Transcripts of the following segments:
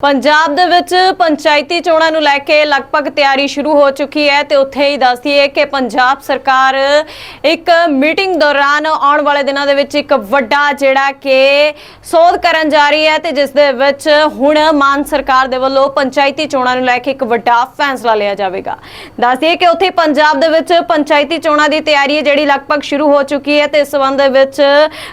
ਪੰਜਾਬ ਦੇ ਵਿੱਚ ਪੰਚਾਇਤੀ ਚੋਣਾਂ ਨੂੰ ਲੈ ਕੇ ਲਗਭਗ ਤਿਆਰੀ ਸ਼ੁਰੂ ਹੋ ਚੁੱਕੀ ਹੈ ਤੇ ਉੱਥੇ ਹੀ ਦੱਸਦੀਏ ਕਿ ਪੰਜਾਬ ਸਰਕਾਰ ਇੱਕ ਮੀਟਿੰਗ ਦੌਰਾਨ ਆਉਣ ਵਾਲੇ ਦਿਨਾਂ ਦੇ ਵਿੱਚ ਇੱਕ ਵੱਡਾ ਜਿਹੜਾ ਕਿ ਸੋਧ ਕਰਨ ਜਾ ਰਹੀ ਹੈ ਤੇ ਜਿਸ ਦੇ ਵਿੱਚ ਹੁਣ ਮਾਨ ਸਰਕਾਰ ਦੇ ਵੱਲੋਂ ਪੰਚਾਇਤੀ ਚੋਣਾਂ ਨੂੰ ਲੈ ਕੇ ਇੱਕ ਵੱਡਾ ਫੈਸਲਾ ਲਿਆ ਜਾਵੇਗਾ। ਦੱਸਦੀਏ ਕਿ ਉੱਥੇ ਪੰਜਾਬ ਦੇ ਵਿੱਚ ਪੰਚਾਇਤੀ ਚੋਣਾਂ ਦੀ ਤਿਆਰੀ ਹੈ ਜਿਹੜੀ ਲਗਭਗ ਸ਼ੁਰੂ ਹੋ ਚੁੱਕੀ ਹੈ ਤੇ ਇਸ ਸੰਬੰਧ ਵਿੱਚ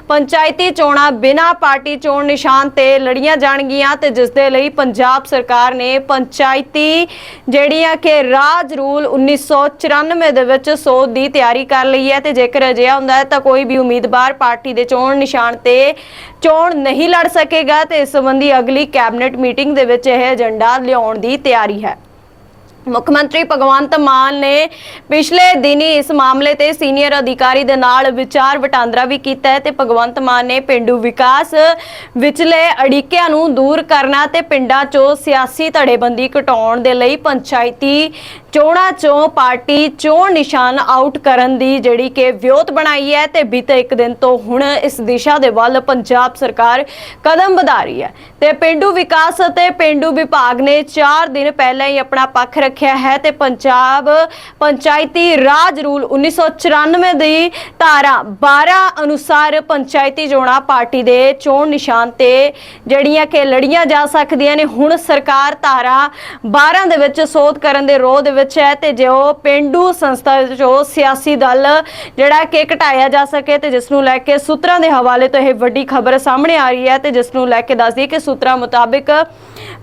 ਪੰਚਾਇਤੀ ਚੋਣਾਂ ਬਿਨਾਂ ਪਾਰਟੀ ਚੋਣ ਨਿਸ਼ਾਨ ਤੇ ਲੜੀਆਂ ਜਾਣਗੀਆਂ ਤੇ ਜਿਸ ਦੇ ਲਈ ਪੰਜਾਬ ਸਰਕਾਰ ਨੇ ਪੰਚਾਇਤੀ ਜਿਹੜੀਆਂ ਕਿ ਰਾਜ ਰੂਲ 1994 ਦੇ ਵਿੱਚ ਸੋਧ ਦੀ ਤਿਆਰੀ ਕਰ ਲਈ ਹੈ ਤੇ ਜੇਕਰ ਅਜਿਹਾ ਹੁੰਦਾ ਹੈ ਤਾਂ ਕੋਈ ਵੀ ਉਮੀਦਵਾਰ ਪਾਰਟੀ ਦੇ ਚੋਣ ਨਿਸ਼ਾਨ ਤੇ ਚੋਣ ਨਹੀਂ ਲੜ ਸਕੇਗਾ ਤੇ ਇਸ ਸੰਬੰਧੀ ਅਗਲੀ ਕੈਬਨਿਟ ਮੀਟਿੰਗ ਦੇ ਵਿੱਚ ਇਹ ਏਜੰਡਾ ਲਿਆਉਣ ਦੀ ਤਿਆਰੀ ਹੈ। ਮੁੱਖ ਮੰਤਰੀ ਭਗਵੰਤ ਮਾਨ ਨੇ ਪਿਛਲੇ ਦਿਨੀ ਇਸ ਮਾਮਲੇ ਤੇ ਸੀਨੀਅਰ ਅਧਿਕਾਰੀ ਦੇ ਨਾਲ ਵਿਚਾਰ ਵਟਾਂਦਰਾ ਵੀ ਕੀਤਾ ਹੈ ਤੇ ਭਗਵੰਤ ਮਾਨ ਨੇ ਪਿੰਡੂ ਵਿਕਾਸ ਵਿਚਲੇ ਅੜਿੱਕਿਆਂ ਨੂੰ ਦੂਰ ਕਰਨਾ ਤੇ ਪਿੰਡਾਂ 'ਚੋਂ ਸਿਆਸੀ ਧੜੇਬੰਦੀ ਘਟਾਉਣ ਦੇ ਲਈ ਪੰਚਾਇਤੀ ਚੋਣਾਂ 'ਚੋਂ ਪਾਰਟੀ ਚੋਣ ਨਿਸ਼ਾਨ ਆਊਟ ਕਰਨ ਦੀ ਜਿਹੜੀ ਕਿ ਵਿਉਤ ਬਣਾਈ ਹੈ ਤੇ ਬੀਤੇ ਇੱਕ ਦਿਨ ਤੋਂ ਹੁਣ ਇਸ ਦਿਸ਼ਾ ਦੇ ਵੱਲ ਪੰਜਾਬ ਸਰਕਾਰ ਕਦਮ ਵਧਾ ਰਹੀ ਹੈ। ਤੇ ਪਿੰਡੂ ਵਿਕਾਸ ਅਤੇ ਪਿੰਡੂ ਵਿਭਾਗ ਨੇ 4 ਦਿਨ ਪਹਿਲਾਂ ਹੀ ਆਪਣਾ ਪੱਖ ਰੱਖਿਆ ਹੈ ਤੇ ਪੰਜਾਬ ਪੰਚਾਇਤੀ ਰਾਜ ਰੂਲ 1994 ਦੀ ਧਾਰਾ 12 ਅਨੁਸਾਰ ਪੰਚਾਇਤੀ ਚੋਣਾਂ ਪਾਰਟੀ ਦੇ ਚੋਣ ਨਿਸ਼ਾਨ ਤੇ ਜਿਹੜੀਆਂ ਕਿ ਲੜੀਆਂ ਜਾ ਸਕਦੀਆਂ ਨੇ, ਹੁਣ ਸਰਕਾਰ ਧਾਰਾ 12 ਦੇ ਵਿੱਚ ਸੋਧ ਕਰਨ ਦੇ ਰੋਹ ਦੇ ਵਿੱਚ ਹੈ ਤੇ ਜੋ ਪਿੰਡੂ ਸੰਸਥਾ ਜੋ ਸਿਆਸੀ ਦਲ ਜਿਹੜਾ ਕਿ ਘਟਾਇਆ ਜਾ ਸਕੇ ਤੇ ਜਿਸ ਨੂੰ ਲੈ ਕੇ ਸੂਤਰਾਂ ਦੇ ਹਵਾਲੇ ਤੋਂ ਇਹ ਵੱਡੀ ਖਬਰ ਸਾਹਮਣੇ ਆ ਰਹੀ ਹੈ ਤੇ ਜਿਸ ਨੂੰ ਲੈ ਕੇ ਦੱਸਦੀ ਕਿ ਸੂਤਰਾਂ ਮੁਤਾਬਿਕ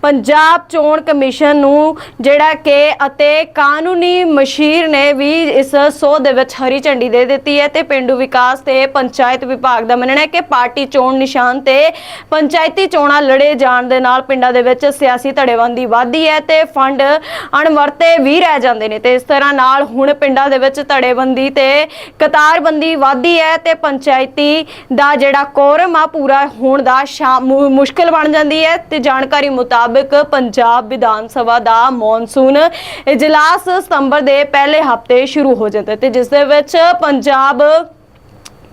ਪੰਜਾਬ ਚੋਣ ਕਮਿਸ਼ਨ ਨੂੰ ਜਿਹੜਾ ਕਿ ਅਤੇ ਕਾਨੂੰਨੀ ਮਸ਼ੀਰ ਨੇ ਵੀ ਇਸ ਸੋਧ ਦੇ ਵਿੱਚ ਹਰੀ ਝੰਡੀ ਦੇ ਦਿੱਤੀ ਹੈ ਤੇ ਪਿੰਡੂ ਵਿਕਾਸ ਤੇ ਪੰਚਾਇਤ ਵਿਭਾਗ ਦਾ ਮੰਨਣਾ ਹੈ ਕਿ ਪਾਰਟੀ ਚੋਣ ਨਿਸ਼ਾਨ ਤੇ ਪੰਚਾਇਤੀ ਚੋਣਾਂ ਲੜੇ ਜਾਣ ਦੇ ਨਾਲ ਪਿੰਡਾਂ ਦੇ ਵਿੱਚ ਸਿਆਸੀ ਧੜੇਬੰਦੀ ਵਧਦੀ ਹੈ ਤੇ ਫੰਡ ਅਣਵਰਤੇ ਵੀ ਰਹਿ ਜਾਂਦੇ ਨੇ ਤੇ ਇਸ ਤਰ੍ਹਾਂ ਨਾਲ ਹੁਣ ਪਿੰਡਾਂ ਦੇ ਵਿੱਚ ਧੜੇਬੰਦੀ ਤੇ ਕਤਾਰਬੰਦੀ ਵਧਦੀ ਹੈ ਤੇ ਪੰਚਾਇਤੀ ਦਾ ਜਿਹੜਾ ਕੋਰਮ ਆ ਪੂਰਾ ਹੋਣ ਦਾ ਸ਼ਾ- ਮੁਸ਼ਕਿਲ ਬਣ ਜਾਂਦੀ ਹੈ ਤੇ ਜਾਣਕਾਰੀ ਮੁਤਾਬਕ ਪੰਜਾਬ ਵਿਧਾਨ ਸਭਾ ਦਾ ਮੌਨਸੂਨ ਇਜਲਾਸ ਸਤੰਬਰ ਦੇ ਪਹਿਲੇ ਹਫ਼ਤੇ ਸ਼ੁਰੂ ਹੋ ਜਾਂਦਾ ਤੇ ਜਿਸ ਦੇ ਵਿੱਚ ਪੰਜਾਬ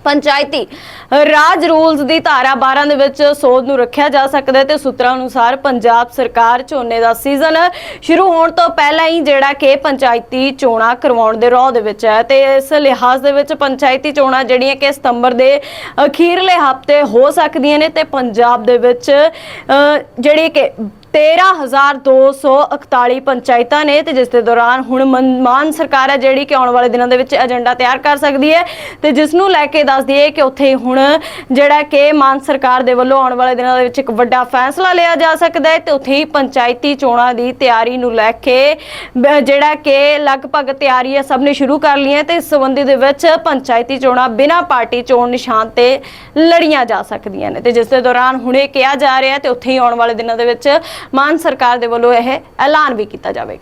ਪੰਚਾਇਤੀ ਰਾਜ ਰੂਲਸ ਦੀ ਧਾਰਾ 12 ਦੇ ਵਿੱਚ ਸੋਧ ਨੂੰ ਰੱਖਿਆ ਜਾ ਸਕਦਾ ਤੇ ਸੂਤਰਾਂ ਅਨੁਸਾਰ ਪੰਜਾਬ ਸਰਕਾਰ ਝੋਨੇ ਦਾ ਸੀਜ਼ਨ ਸ਼ੁਰੂ ਹੋਣ ਤੋਂ ਪਹਿਲਾਂ ਹੀ ਜਿਹੜਾ ਕਿ ਪੰਚਾਇਤੀ ਚੋਣਾਂ ਕਰਵਾਉਣ ਦੇ ਰੌਹ ਦੇ ਵਿੱਚ ਹੈ ਤੇ ਇਸ ਲਿਹਾਜ਼ ਦੇ ਵਿੱਚ ਪੰਚਾਇਤੀ ਚੋਣਾਂ ਜਿਹੜੀਆਂ ਕਿ ਸਤੰਬਰ ਦੇ ਅਖੀਰਲੇ ਹਫ਼ਤੇ ਹੋ ਸਕਦੀਆਂ ਨੇ ਤੇ ਪੰਜਾਬ ਦੇ ਵਿੱਚ ਅ, ਜਿਹੜੀ ਕਿ 13241 ਪੰਚਾਇਤਾਂ ਨੇ ਤੇ ਜਿਸ ਦੇ ਦੌਰਾਨ ਹੁਣ ਮਨ- ਮਾਨ ਸਰਕਾਰ ਹੈ ਜਿਹੜੀ ਕਿ ਆਉਣ ਵਾਲੇ ਦਿਨਾਂ ਦੇ ਵਿੱਚ ਏਜੰਡਾ ਤਿਆਰ ਕਰ ਸਕਦੀ ਹੈ ਤੇ ਜਿਸ ਨੂੰ ਲੈ ਕੇ ਦੱਸ ਦਈਏ ਕਿ ਉੱਥੇ ਹੁਣ ਜਿਹੜਾ ਕਿ ਮਾਨ ਸਰਕਾਰ ਦੇ ਵੱਲੋਂ ਆਉਣ ਵਾਲੇ ਦਿਨਾਂ ਦੇ ਵਿੱਚ ਇੱਕ ਵੱਡਾ ਫੈਸਲਾ ਲਿਆ ਜਾ ਸਕਦਾ ਹੈ ਤੇ ਉੱਥੇ ਹੀ ਪੰਚਾਇਤੀ ਚੋਣਾਂ ਦੀ ਤਿਆਰੀ ਨੂੰ ਲੈ ਕੇ ਬ- ਜਿਹੜਾ ਕਿ ਲਗਭਗ ਤਿਆਰੀ ਹੈ, ਸਭ ਨੇ ਸ਼ੁਰੂ ਕਰ ਲਈਆਂ ਤੇ ਇਸ ਸੰਬੰਧੀ ਦੇ ਵਿੱਚ ਪੰਚਾਇਤੀ ਚੋਣਾਂ ਬਿਨਾਂ ਪਾਰਟੀ ਚੋਣ ਨਿਸ਼ਾਨ ਤੇ ਲੜੀਆਂ ਜਾ ਸਕਦੀਆਂ ਨੇ ਤੇ ਜਿਸ ਦੇ ਦੌਰਾਨ ਹੁਣੇ ਕਿਹਾ ਜਾ ਰਿਹਾ ਹੈ ਤੇ ਉੱਥੇ ਹੀ ਆਉਣ ਵਾਲੇ ਦਿਨਾਂ ਦੇ ਵਿੱਚ ਮਾਨ ਸਰਕਾਰ ਦੇ ਵੱਲੋਂ ਇਹ ਐਲਾਨ ਵੀ ਕੀਤਾ ਜਾਵੇਗਾ।